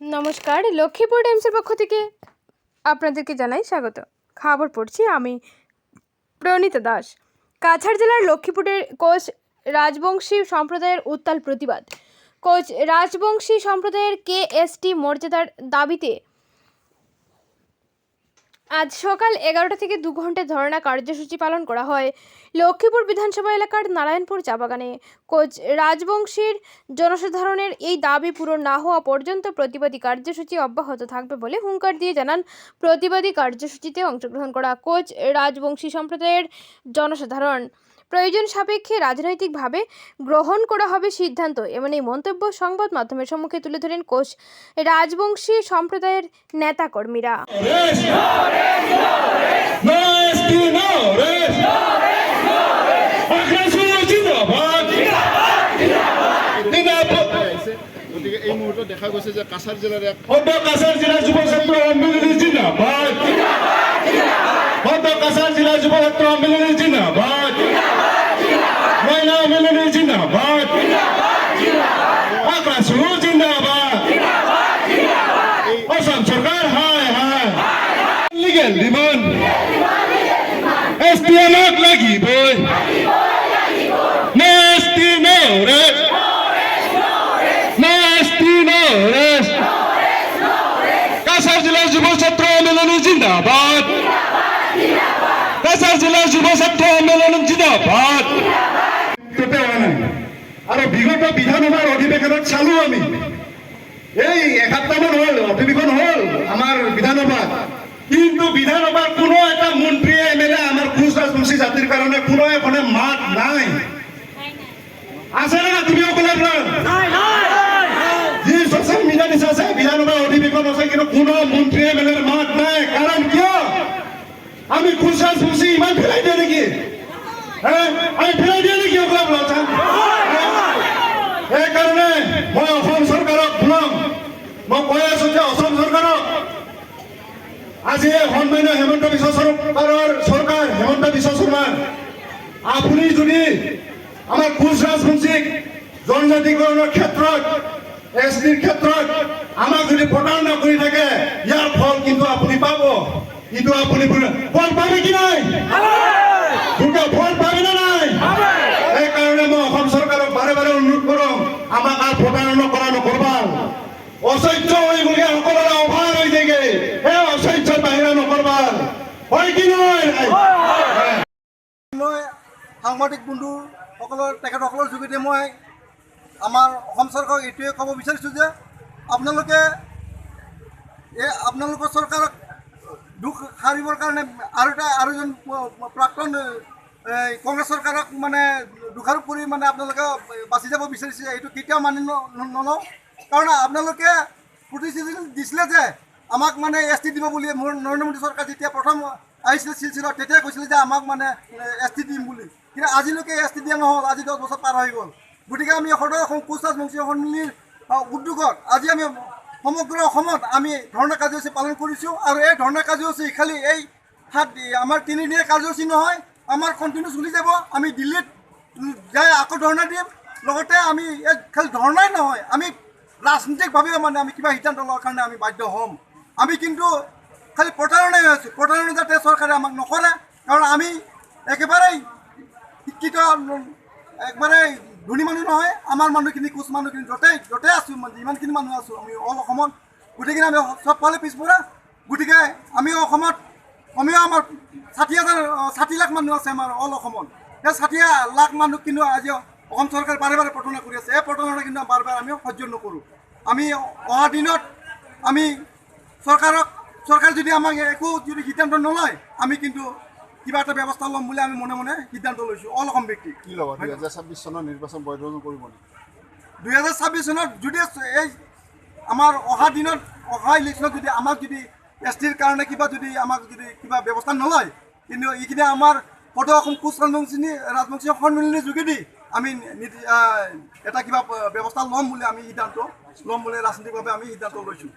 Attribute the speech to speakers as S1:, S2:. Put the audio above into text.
S1: নমস্কার, লক্ষ্মীপুর টাইমসের পক্ষ থেকে আপনাদেরকে জানাই স্বাগত। খবর পড়ছি আমি প্রণীতা দাস। কাছাড় জেলার লক্ষ্মীপুরের কোচ রাজবংশী সম্প্রদায়ের উত্তাল প্রতিবাদ। কোচ রাজবংশী সম্প্রদায়ের কে এস টি মর্যাদার দাবিতে আজ সকাল এগারোটা থেকে দু ঘণ্টা ধর্ণা কার্যসূচি পালন করা হয়। লক্ষ্মীপুর বিধানসভা এলাকার নারায়ণপুর চা বাগানে। কোচ রাজবংশীর জনসাধারণের এই দাবি পূরণ না হওয়া পর্যন্ত প্রতিবাদী কার্যসূচি অব্যাহত থাকবে বলে হুঙ্কার দিয়ে জানান প্রতিবাদী কার্যসূচিতে অংশগ্রহণ করা কোচ রাজবংশী সম্প্রদায়ের জনসাধারণ। প্রয়োজন সাপেক্ষে রাজনৈতিকভাবে গ্রহণ করা হবে সিদ্ধান্ত। এমন এই মন্তব্য সংবাদ মাধ্যমের সম্মুখে তুলে ধরেন কোষ রাজবংশী সম্প্রদায়ের
S2: এই মুহূৰ্তত দেখা যে এক
S3: মহিলা সন্মিলনী জিন্দাবাদ আগ্রাসন জিন্দাবাদ অসম চৰকাৰ হায় হায় লিগেল ডিমাণ্ড এছ পি লাগিবই। নেক্সটি নৰেছ নেক্সটি নৰেছ কাছাৰ জিলাৰ যুৱ ছাত্ৰ সন্মিলনী জিন্দাবাদ। কাছাৰ জিলাৰ যুৱ ছাত্ৰ সন্মিলনী জিন্দাবাদ। আৰু বিগত বিধানসভাৰ অধিৱেশনত চালো আমি। এই এসপ্তাহমান হ'ল অধিৱেশন হ'ল আমাৰ বিধানসভাত। কিন্তু বিধানসভাৰ কোনো এটা মন্ত্ৰীয়ে এম এল এ আমাৰ কোচ ৰাজবংশী জাতিৰ কাৰণে কোনো এখনে মাত নাই। আছে নে তুমি অকলে যি ছচিয়েল মিডিয়া দিছে আছে বিধানসভাৰ অধিৱেশন আছে কিন্তু কোনো মন্ত্ৰী এম এল এৰ মাত নাই। কাৰণ কিয়? আমি কোচ ৰাজবংশী ইমান ফেলাই দিয়ে নেকি? হে? আমি ফেলাই দিয়ে নেকি অকলে সেইকাৰণে মই অসম চৰকাৰক শুনক। মই কৈ আছো যে অসম আজি সন্মানীয় হেমন্ত বিশ্ব চৰকাৰৰ চৰকাৰ, হেমন্ত বিশ্ব শৰ্মা আপুনি যদি আমাৰ কোচ ৰাজবংশীক জনজাতিকৰণৰ ক্ষেত্ৰত এছ টিৰ ক্ষেত্ৰত আমাক যদি প্ৰতাৰণা কৰি থাকে, ইয়াৰ ফল কিন্তু আপুনি পাব। কিন্তু আপুনি ফল পাবে কি নাই? দুটা ফল পাবে নে নাই? সেইকাৰণে মই অসম চৰকাৰক বাৰে বাৰে অনুৰোধ কৰোঁ, আমাক আৰু প্ৰতাৰণা কৰা নকৰবা অসহ্য হৈ গ'লে সকলোৰে অভাৰ হৈ থাকে সেই অসহ্যৰ বাহিৰে নকৰবা হয় কি নহয়
S4: মই সাংবাদিক বন্ধুসকলৰ তেখেতসকলৰ যোগেদি মই আমাৰ অসম চৰকাৰক এইটোৱে ক'ব বিচাৰিছোঁ যে আপোনালোকে এই আপোনালোকৰ চৰকাৰক দুখ সাৰিবৰ কাৰণে আৰু এটা আৰু এজন প্ৰাক্তন এই কংগ্ৰেছ চৰকাৰক মানে দোষাৰোপ কৰি মানে আপোনালোকে বাচি যাব বিচাৰিছে এইটো কেতিয়াও মানি নলওঁ। কাৰণ আপোনালোকে প্ৰতিশ্ৰুতি দিছিলে যে আমাক মানে এছ টি দিব বুলি মোৰ নৰেন্দ্ৰ মোদী চৰকাৰ যেতিয়া প্ৰথম আহিছিলে চিলচিলত, তেতিয়াই কৈছিলে যে আমাক মানে এছ টি দিম বুলি। কিন্তু আজিলৈকে এছ টি দিয়া নহ'ল, আজি দহ বছৰ পাৰ হৈ গ'ল। গতিকে আমি সদৌ অসম কোচ ৰাজবংশী সন্মিলনীৰ উদ্যোগত আজি আমি সমগ্ৰ অসমত আমি ধৰ্ণা কাৰ্যসূচী পালন কৰিছোঁ আৰু এই ধৰ্ণা কাৰ্যসূচী খালি এই সাত আমাৰ তিনিদিনীয়া কাৰ্যসূচী নহয়, আমাৰ কণ্টিনিউ চলি যাব। আমি দিল্লীত যাই আকৌ ধৰ্ণা দিম। লগতে আমি খালি ধৰ্ণাই নহয়, আমি ৰাজনীতিকভাৱেও মানে আমি কিবা সিদ্ধান্ত লোৱাৰ কাৰণে আমি বাধ্য হ'ম। আমি কিন্তু খালি প্ৰতাৰণাই হৈ আছোঁ প্ৰতাৰণা যাতে চৰকাৰে আমাক নকৰে, কাৰণ আমি একেবাৰেই শিক্ষিত একবাৰে ধনী মানুহ নহয়, আমাৰ মানুহখিনি কোচ মানুহখিনি য'তেই য'তেই আছোঁ মানে যিমানখিনি মানুহ আছোঁ, আমি অল অসমত গতিকে আমি চবফালে পিছপৰা, গতিকে আমি অসমত কমেও আমাৰ ষাঠি হাজাৰ, ষাঠি লাখ মানুহ আছে আমাৰ অল অসমত। সেই ষাঠি লাখ মানুহ কিন্তু আজি অসম চৰকাৰে বাৰে বাৰে প্ৰতাৰণা কৰি আছে। এই প্ৰতাৰণা কিন্তু বাৰে বাৰে আমি সহ্য নকৰোঁ। আমি অহা দিনত আমি চৰকাৰক চৰকাৰে যদি আমাক একো যদি সিদ্ধান্ত নলয় আমি কিন্তু কিবা এটা ব্যৱস্থা ল'ম বুলি আমি মনে মনে সিদ্ধান্ত লৈছোঁ অল অসম ব্যক্তি
S2: কি ল'ব দুহেজাৰ ছাব্বিছ চনৰ নিৰ্বাচন বৈধ কৰিব নেকি?
S4: দুহেজাৰ ছাব্বিছ চনত যদি এই আমাৰ অহা দিনত অহা ইলেকশ্যনত যদি আমাক যদি এছ টিৰ কাৰণে কিবা যদি আমাক যদি কিবা ব্যৱস্থা নলয় কিন্তু এইখিনি আমাৰ সদৌ অসম কোচ ৰাজবংশী ৰাজবংশী সন্মিলনীৰ যোগেদি আমি এটা কিবা ব্যৱস্থা ল'ম বুলি আমি সিদ্ধান্ত ল'ম বুলি ৰাজনৈতিকভাৱে আমি সিদ্ধান্ত লৈছোঁ।